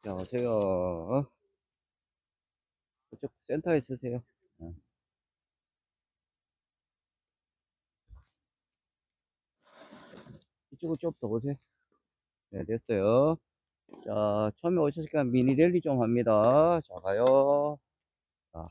자, 오세요. 어? 그쪽 센터에 쓰세요. 어. 이쪽으로 좀더 오세요. 네, 됐어요. 자, 처음에 오셨으니까 미니 랠리 좀 합니다. 자, 가요. 자,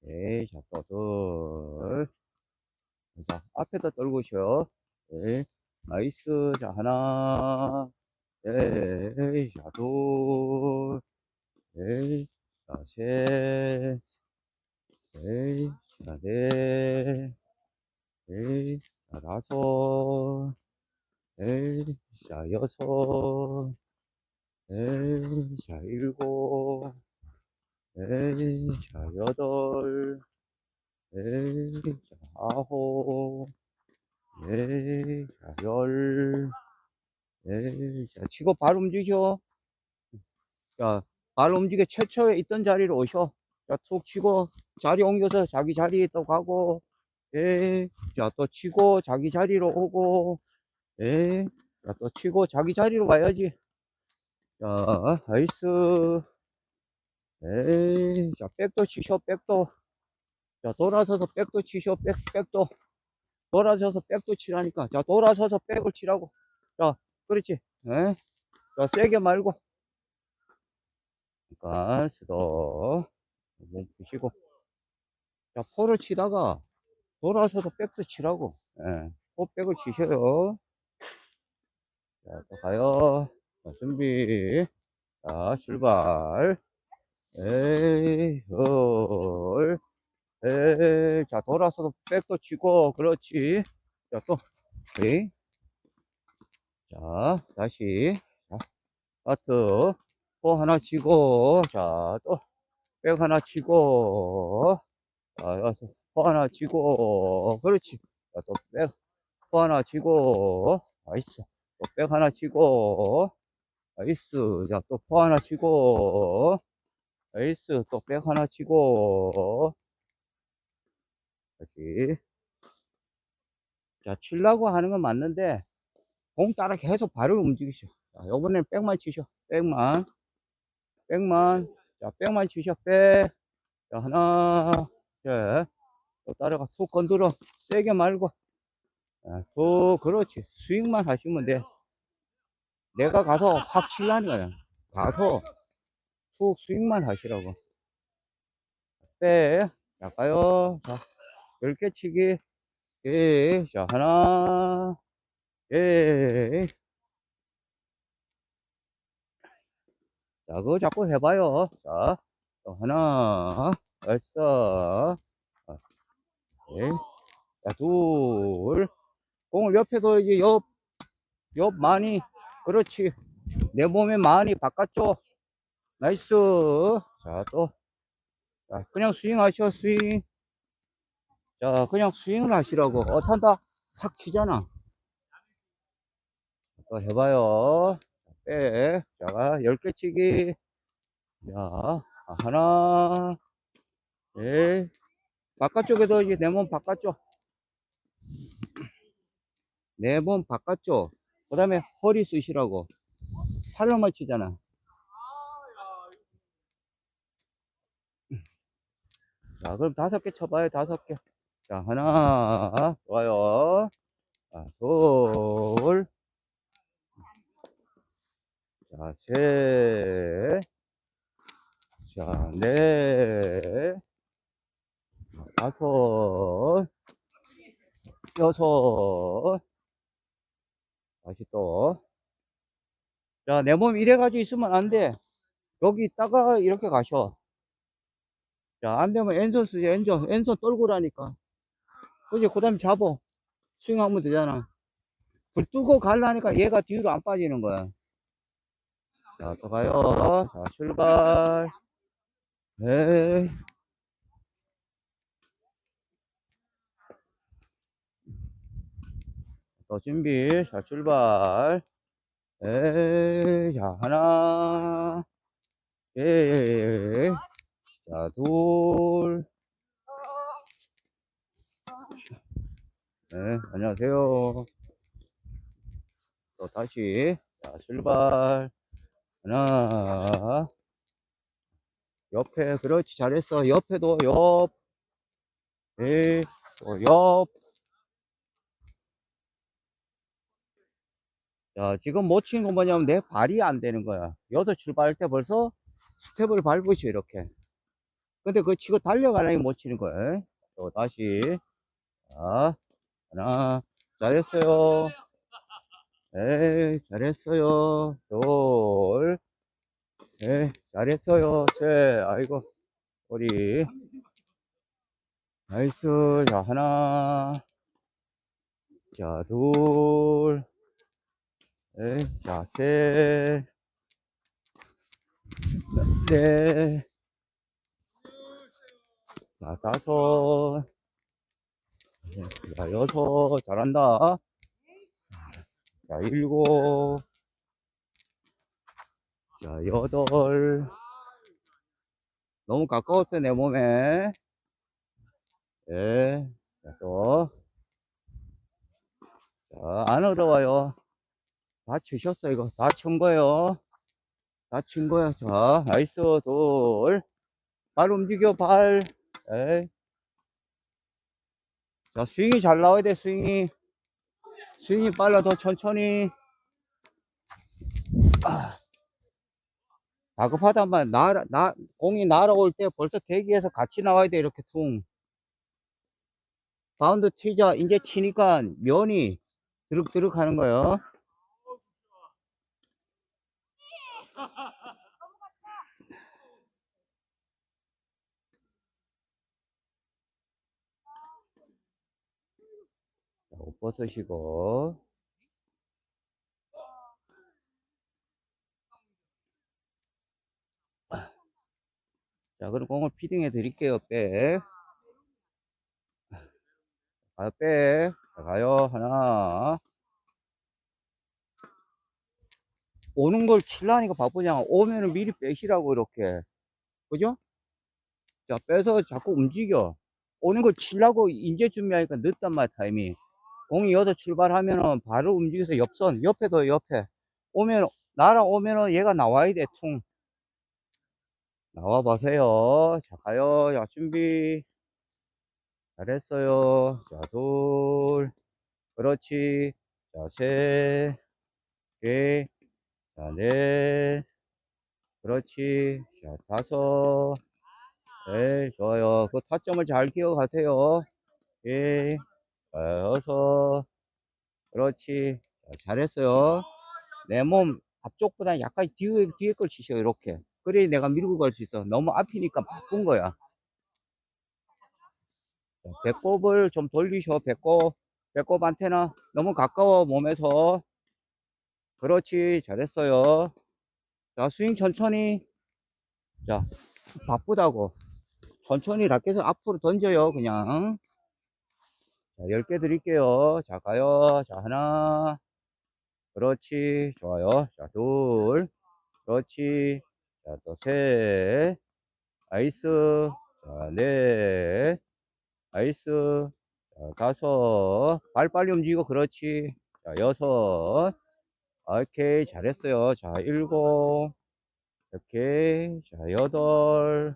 네, 자, 또, 둘. 자, 앞에다 떨고 오셔. 네, 나이스. 자, 하나. 네, 자, 둘. 네, 자, 셋. 네, 자, 넷. 네, 자, 다섯. 네, 자, 여섯. 네, 자, 일곱. 네, 자, 여덟. 네, 자, 아홉. 네, 자, 열. 네, 자, 치고 발 움직여. 자, 발 움직여 최초에 있던 자리로 오셔. 자, 툭 치고 자리 옮겨서 자기 자리에 또 가고. 예, 자, 또 치고 자기 자리로 오고. 예, 자, 또 치고 자기 자리로 와야지. 자, 나이스. 에이, 자, 백도 치셔, 백도. 자, 돌아서서 백도 치셔, 백, 백도. 돌아서서 백도 치라니까. 자, 돌아서서 백을 치라고. 자, 그렇지. 에? 자, 세게 말고. 그러니까, 스톱. 몸 푸시고. 자, 포를 치다가, 돌아서서 백도 치라고. 예. 포 백을 치셔요. 자, 또 가요. 자, 준비. 자, 출발. 에이, 헐. 에이, 자, 돌아서서 백도 치고, 그렇지. 자, 또, 오케이. 자, 다시. 자, 하트. 포 하나 치고, 자, 또, 백 하나 치고, 자, 포 하나 치고, 그렇지. 자, 또 백, 포 하나 치고, 나이스. 또 백 하나 치고, 나이스. 자, 또 포 하나 치고, 나이스. 또 백 하나 치고, 다시. 자, 치려고 하는 건 맞는데, 공 따라 계속 발을 움직이셔. 자, 요번엔 백만 치셔. 백만. 백만. 자, 백만 치셔. 백. 자, 하나. 자, 또 따라가. 툭 건드려. 세게 말고. 자, 툭, 그렇지. 스윙만 하시면 돼. 내가 가서 확 칠라니까. 가서 툭 스윙만 하시라고. 백. 자, 가요. 자, 10개 치기. 예, 자, 하나. 예. 자, 그거 자꾸 해봐요. 자, 또 하나, 됐어. 자, 예. 자, 둘. 공을 옆에서 이제 옆, 옆 많이, 그렇지. 내 몸에 많이 바깥쪽. 나이스. 자, 또. 자, 그냥 스윙 하셔, 스윙. 자, 그냥 스윙을 하시라고. 어, 탄다. 확 치잖아. 또 해봐요. 빼. 자, 10개 치기. 자, 하나. 예. 바깥쪽에도 이제 내 몸 바깥쪽. 내 몸 바깥쪽. 그 다음에 허리 쓰시라고. 팔로만 치잖아. 자, 그럼 다섯 개 쳐봐요, 다섯 개. 자, 하나. 좋아요. 자, 둘. 자, 셋. 자, 넷. 다섯. 여섯. 다시 또. 자, 내 몸 이래가지고 있으면 안 돼. 여기 있다가 이렇게 가셔. 자, 안 되면 왼손 쓰지, 왼손. 왼손 떨고라니까. 그지? 그 다음에 잡어. 스윙하면 되잖아. 불 뜨고 가려니까 얘가 뒤로 안 빠지는 거야. 자, 또 가요. 자, 출발. 네. 또 준비. 자, 출발. 에, 자, 하나. 예, 자, 둘. 네, 안녕하세요. 또 다시, 자, 출발. 하나. 옆에, 그렇지, 잘했어. 옆에도, 옆. 네, 또 옆. 자, 지금 못 치는 건 뭐냐면 내 발이 안 되는 거야. 여기서 출발할 때 벌써 스텝을 밟으시 이렇게. 근데 그거 치고 달려가려니 못 치는 거야. 또 다시. 자, 하나. 잘했어요. 네, 잘했어요. 둘. 네, 잘했어요. 셋. 아이고, 우리. 나이스. 자, 하나. 자, 둘. 네, 자, 셋. 넷. 자, 다섯. 네, 자, 여섯. 잘한다. 자, 일곱. 자, 여덟. 너무 가까웠어, 내 몸에. 예. 자, 또. 자, 안 어려워요. 다 치셨어, 이거. 다 친 거예요. 다 친 거야. 자, 나이스, 둘. 발 움직여, 발. 에이. 자, 스윙이 잘 나와야 돼, 스윙이. 스윙이 빨라, 더 천천히. 아. 다급하다만, 나, 나, 공이 날아올 때 벌써 대기해서 같이 나와야 돼, 이렇게 퉁. 바운드 튀자, 이제 치니까 면이 드륵드륵 하는 거예요. 자, 옷 벗으시고. 자, 그럼 공을 피딩해 드릴게요, 백. 가요, 백. 자, 가요, 하나. 오는 걸 칠라니까 바쁘잖아. 오면은 미리 빼시라고, 이렇게. 그죠? 자, 빼서 자꾸 움직여. 오는 걸 칠라고 이제 준비하니까 늦단 말이야, 타임이. 공이 여기서 출발하면은 바로 움직여서 옆선, 옆에도 옆에. 오면, 날아오면은 얘가 나와야 돼, 퉁. 나와 보세요. 자, 가요. 자, 준비. 잘했어요. 자, 둘. 그렇지. 자, 셋. 넷. 자, 넷. 그렇지. 자, 다섯. 네, 좋아요. 그 타점을 잘 기억하세요. 예. 자, 여섯. 그렇지. 자, 잘했어요. 내 몸 앞쪽보다 약간 뒤에, 뒤에 걸 치셔, 이렇게. 그래 내가 밀고 갈 수 있어. 너무 앞이니까 바쁜 거야. 자, 배꼽을 좀 돌리셔, 배꼽. 배꼽 안테나 너무 가까워, 몸에서. 그렇지, 잘했어요. 자, 스윙 천천히. 자, 바쁘다고. 천천히 라켓을 앞으로 던져요, 그냥. 자, 10개 드릴게요. 자, 가요. 자, 하나. 그렇지, 좋아요. 자, 둘. 그렇지. 자, 또 셋. 나이스. 자, 넷. 나이스. 자, 다섯. 발 빨리 움직이고, 그렇지. 자, 여섯. 오케이, 잘했어요. 자, 일곱. 오케이. 자, 여덟.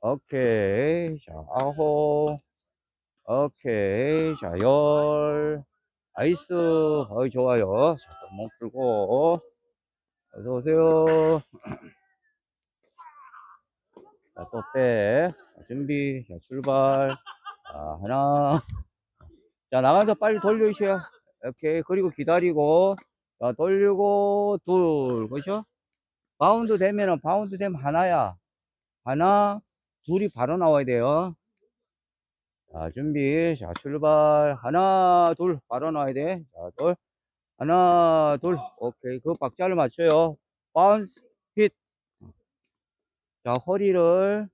오케이. 자, 아홉. 오케이. 자, 열. 나이스. 어이, 좋아요. 자, 또몸 풀고. 어서 오세요. 자, 또 빼. 자, 준비. 자, 출발. 자, 하나. 자, 나가서 빨리 돌려주세요. 오케이. 그리고 기다리고. 자, 돌리고, 둘. 그죠? 바운드 되면은, 바운드 되면 하나야. 하나, 둘이 바로 나와야 돼요. 자, 준비. 자, 출발. 하나, 둘. 바로 나와야 돼. 자, 둘. 하나, 둘. 오케이. 그 박자를 맞춰요. 바운스, 힛. 자, 허리를,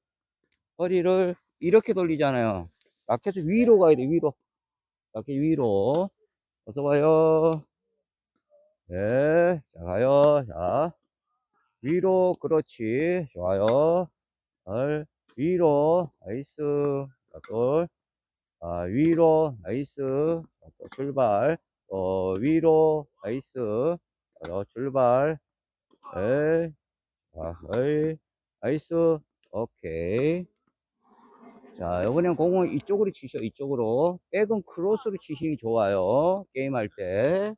허리를 이렇게 돌리잖아요. 라켓을 위로 가야 돼, 위로. 라켓 위로. 어서 와요. 네. 자, 가요. 자. 위로, 그렇지. 좋아요. 헐. 위로, 나이스. 자, 돌. 아, 위로, 나이스. 자, 또 출발. 또 위로, 나이스. 자, 또 출발. 에이. 자, 에이. 나이스. 오케이. 자, 이번엔 공을 이쪽으로 치셔, 이쪽으로. 백은 크로스로 치시기 좋아요. 게임할 때.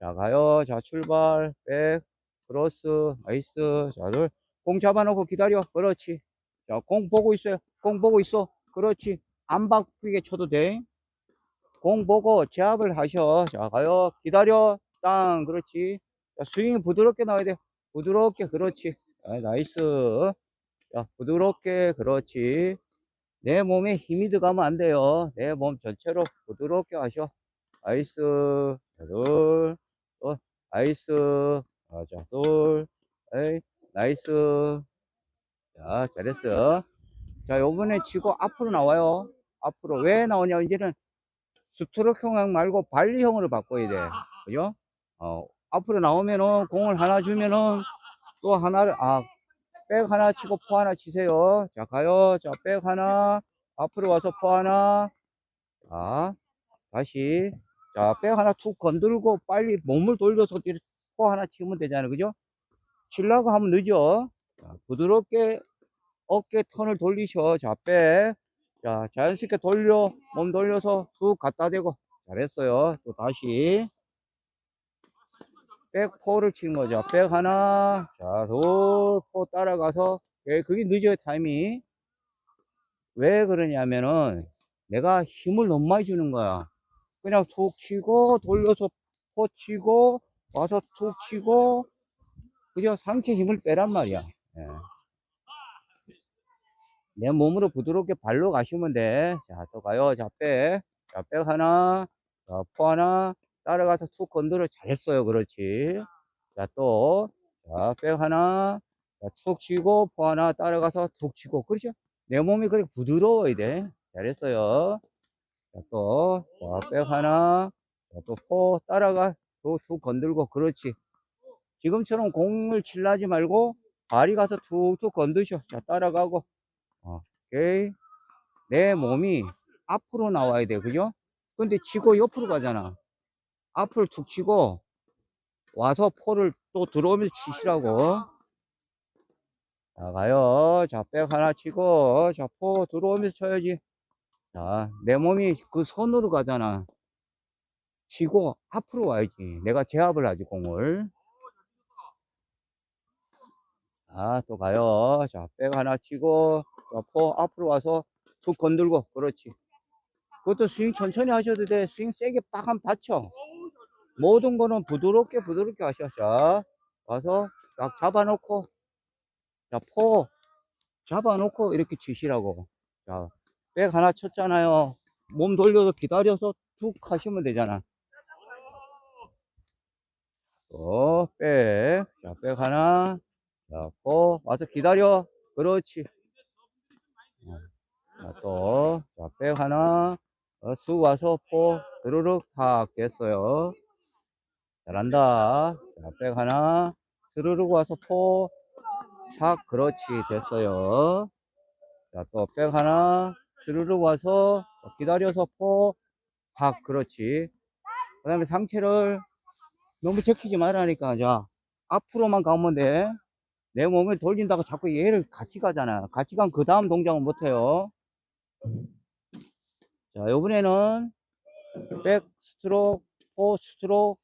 자, 가요. 자, 출발. 백. 크로스. 나이스. 자, 둘. 공 잡아놓고 기다려. 그렇지. 자, 공 보고 있어요. 공 보고 있어. 그렇지. 안 바뀌게 쳐도 돼. 공 보고 제압을 하셔. 자, 가요. 기다려. 땅. 그렇지. 자, 스윙이 부드럽게 나와야 돼. 부드럽게. 그렇지. 자, 나이스. 자, 부드럽게. 그렇지. 내 몸에 힘이 들어가면 안 돼요. 내 몸 전체로 부드럽게 하셔. 나이스. 자, 둘. 또, 나이스. 아, 자, 둘. 에이, 나이스. 자, 잘했어. 자, 요번에 치고 앞으로 나와요. 앞으로. 왜 나오냐, 이제는 스트로크형 말고 발리형으로 바꿔야 돼. 그죠? 어, 앞으로 나오면은 공을 하나 주면은 또 하나를, 아, 백 하나 치고 포 하나 치세요. 자, 가요. 자, 백 하나. 앞으로 와서 포 하나. 자, 다시. 자, 백 하나 툭 건들고 빨리 몸을 돌려서 포 하나 치면 되잖아요. 그죠? 치려고 하면 늦어. 자, 부드럽게 어깨 턴을 돌리셔. 자, 백. 자, 자연스럽게 돌려. 몸 돌려서 툭 갖다 대고. 잘했어요. 또 다시. 백 포를 치는 거죠. 백 하나. 자, 둘, 포 따라가서. 예, 그게 늦어요, 타임이. 왜 그러냐면은, 내가 힘을 너무 많이 주는 거야. 그냥 툭 치고, 돌려서 포 치고, 와서 툭 치고, 그죠? 상체 힘을 빼란 말이야. 예. 내 몸으로 부드럽게 발로 가시면 돼. 자, 또 가요. 자, 백. 자, 백 하나. 자, 포 하나. 따라가서 툭 건드려. 잘했어요. 그렇지. 자, 또. 자, 백 하나. 자, 툭 치고, 포 하나. 따라가서 툭 치고. 그렇죠? 내 몸이 그렇게 부드러워야 돼. 잘했어요. 자, 또. 자, 백 하나. 자, 또 포. 따라가. 또툭 건들고. 그렇지. 지금처럼 공을 칠라지 말고, 발이 가서 툭툭 건드셔. 자, 따라가고. 오케이. 내 몸이 앞으로 나와야 돼. 그죠? 근데 치고 옆으로 가잖아. 앞을 툭 치고 와서 포를 또 들어오면서 치시라고. 자, 가요. 자, 백 하나 치고, 자, 포 들어오면서 쳐야지. 자, 내 몸이 그 손으로 가잖아. 치고 앞으로 와야지. 내가 제압을 하지, 공을. 자, 또 가요. 자, 백 하나 치고, 자, 포 앞으로 와서 툭 건들고, 그렇지. 그것도 스윙 천천히 하셔도 돼. 스윙 세게 빡 하면 다쳐. 모든 거는 부드럽게 부드럽게 하셔. 자, 와서 딱 잡아놓고, 자, 포 잡아놓고 이렇게 치시라고. 자, 백 하나 쳤잖아요. 몸 돌려서 기다려서 툭 하시면 되잖아. 또, 백. 자, 백 하나. 자, 포 와서 기다려. 그렇지. 어, 자, 또, 자, 백 하나. 어, 쑥 와서 포 드르륵 탁 됐어요. 잘한다. 자, 백 하나. 드르륵 와서 포 탁, 그렇지. 됐어요. 자, 또 백 하나. 드르륵 와서 기다려서 포 탁, 그렇지. 그 다음에 상체를 너무 제키지 말라니까. 자, 앞으로만 가면 돼. 내 몸을 돌린다고 자꾸 얘를 같이 가잖아. 같이 가면 그 다음 동작은 못해요. 자, 요번에는 백 스트로크, 포 스트로크,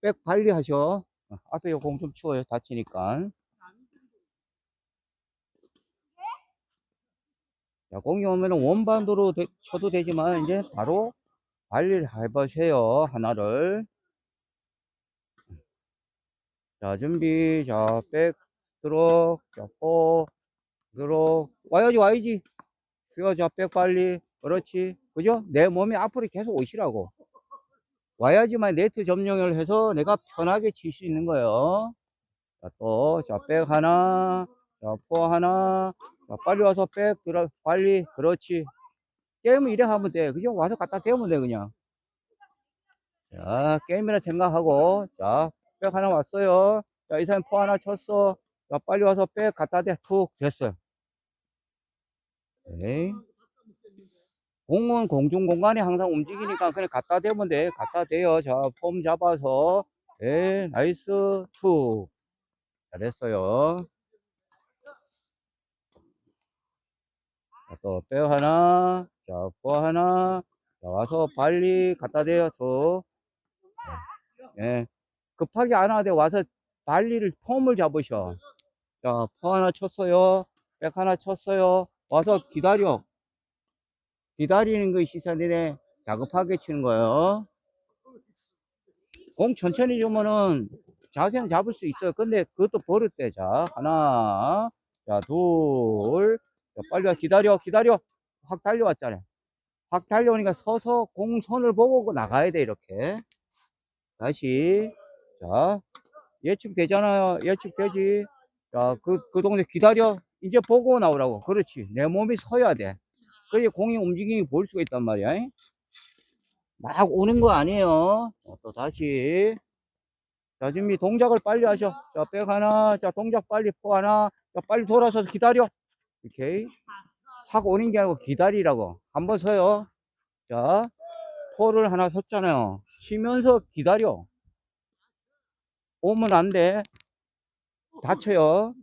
백 발리 하셔. 어, 앞에 요공 좀 치워요. 다치니까. 자, 공이 오면은 원반도로 되- 쳐도 되지만, 이제 바로 발리를 해보세요. 하나를. 자, 준비. 자, 백 스트로크, 자, 포 스트로크. 와야지, 와야지. 그거 자, 백 발리. 그렇지. 그죠? 내 몸이 앞으로 계속 오시라고. 와야지만 네트 점령을 해서 내가 편하게 칠 수 있는 거예요. 자, 또, 자, 백 하나, 자, 포 하나, 자, 빨리 와서 백, 들어, 빨리, 그렇지. 게임을 이래 하면 돼. 그죠? 와서 갖다 대면 돼, 그냥. 자, 게임이라 생각하고, 자, 백 하나 왔어요. 자, 이 사람 포 하나 쳤어. 자, 빨리 와서 백 갖다 대. 툭, 됐어요. 오케이. 공은 공중 공간에 항상 움직이니까 그냥 갖다 대면 돼. 갖다 대요. 자, 폼 잡아서. 네, 나이스. 투. 잘했어요. 또, 빼 하나. 자, 뽀 하나. 자, 와서 빨리 갖다 대요. 또. 예. 급하게 안 하되 와서 발리를 폼을 잡으셔. 자, 포 하나 쳤어요. 백 하나 쳤어요. 와서 기다려. 기다리는 것이 시선이네. 다급하게 치는 거예요. 공 천천히 주면은 자세는 잡을 수 있어요. 근데 그것도 버릇돼. 자, 하나. 자, 둘. 자, 빨리 와. 기다려. 기다려. 확 달려왔잖아요. 확 달려오니까 서서 공 손을 보고 나가야 돼. 이렇게. 다시. 자, 예측되잖아요. 예측되지. 자, 그, 그 동네 기다려. 이제 보고 나오라고. 그렇지. 내 몸이 서야 돼. 그래야 공이 움직임이 보일 수가 있단 말이야. 잉? 막 오는 거 아니에요. 자, 또 다시. 자, 준비 동작을 빨리 하셔. 자, 백 하나. 자, 동작 빨리 포 하나. 자, 빨리 돌아서서 기다려. 오케이. 확 오는 게 아니고 기다리라고. 한번 서요. 자, 포를 하나 섰잖아요. 치면서 기다려. 오면 안 돼. 다쳐요.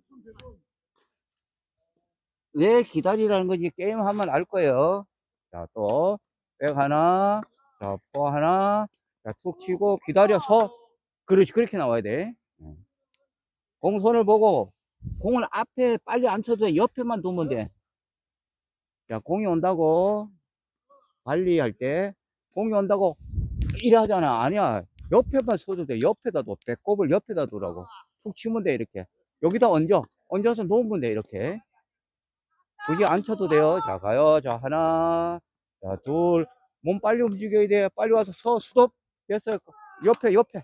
왜 기다리라는 건지 게임 하면 알 거예요. 자, 또, 백 하나, 자, 포 하나, 자, 툭 치고 기다려서, 그렇지, 그렇게 나와야 돼. 응. 공손을 보고, 공을 앞에 빨리 안 쳐도 돼. 옆에만 두면 돼. 자, 공이 온다고, 발리 할 때, 공이 온다고, 이래 하잖아. 아니야. 옆에만 서도 돼. 옆에다 둬. 배꼽을 옆에다 두라고. 툭 치면 돼, 이렇게. 여기다 얹어. 얹어서 놓으면 돼, 이렇게. 굳이 안 쳐도 돼요. 자, 가요. 자, 하나. 자, 둘. 몸 빨리 움직여야 돼. 빨리 와서 서, 스톱. 됐어요. 옆에, 옆에.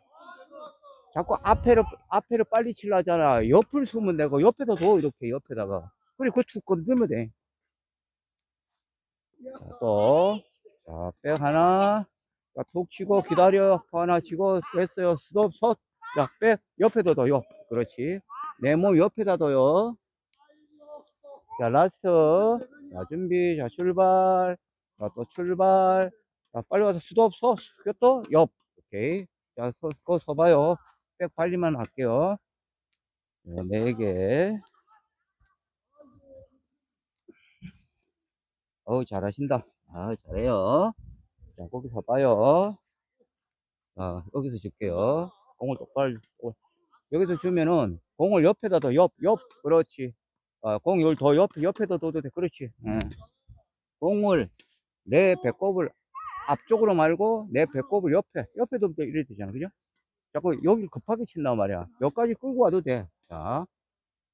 자꾸 앞에를, 앞에를 빨리 치려 하잖아. 옆을 쓰면 되고, 옆에다 둬. 이렇게, 옆에다가. 그래, 그축 건 들면 돼. 자, 또. 자, 백 하나. 자, 툭 치고 기다려. 포 하나 치고 됐어요. 스톱, 서. 자, 백. 옆에다 둬요. 그렇지. 내 몸 옆에다 둬요. 자, 라스트. 자, 준비. 자, 출발. 자, 또 출발. 자, 빨리 와서 스톱, 서. 또 옆. 오케이. 자, 서, 서, 서봐요. 백 빨리만 할게요. 네, 네 개. 어우, 잘하신다. 아, 잘해요. 자, 거기 서 봐요. 자, 여기서 줄게요. 공을 똑바로, 어, 여기서 주면은, 공을 옆에다 더, 옆, 옆. 그렇지. 아, 공 이걸 더 옆, 옆에다 둬도 돼. 그렇지. 예. 공을, 내 배꼽을 앞쪽으로 말고, 내 배꼽을 옆에, 옆에 둬도 돼. 이래 되잖아. 그죠? 자꾸 여기 급하게 친단 말이야. 여기까지 끌고 와도 돼. 자,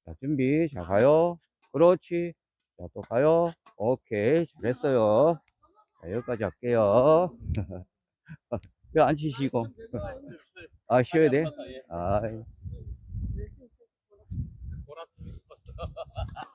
자, 준비. 자, 가요. 그렇지. 자, 또 가요. 오케이. 잘했어요. 자, 여기까지 할게요. 왜 안 치시고? 아, 쉬어야 돼? 아,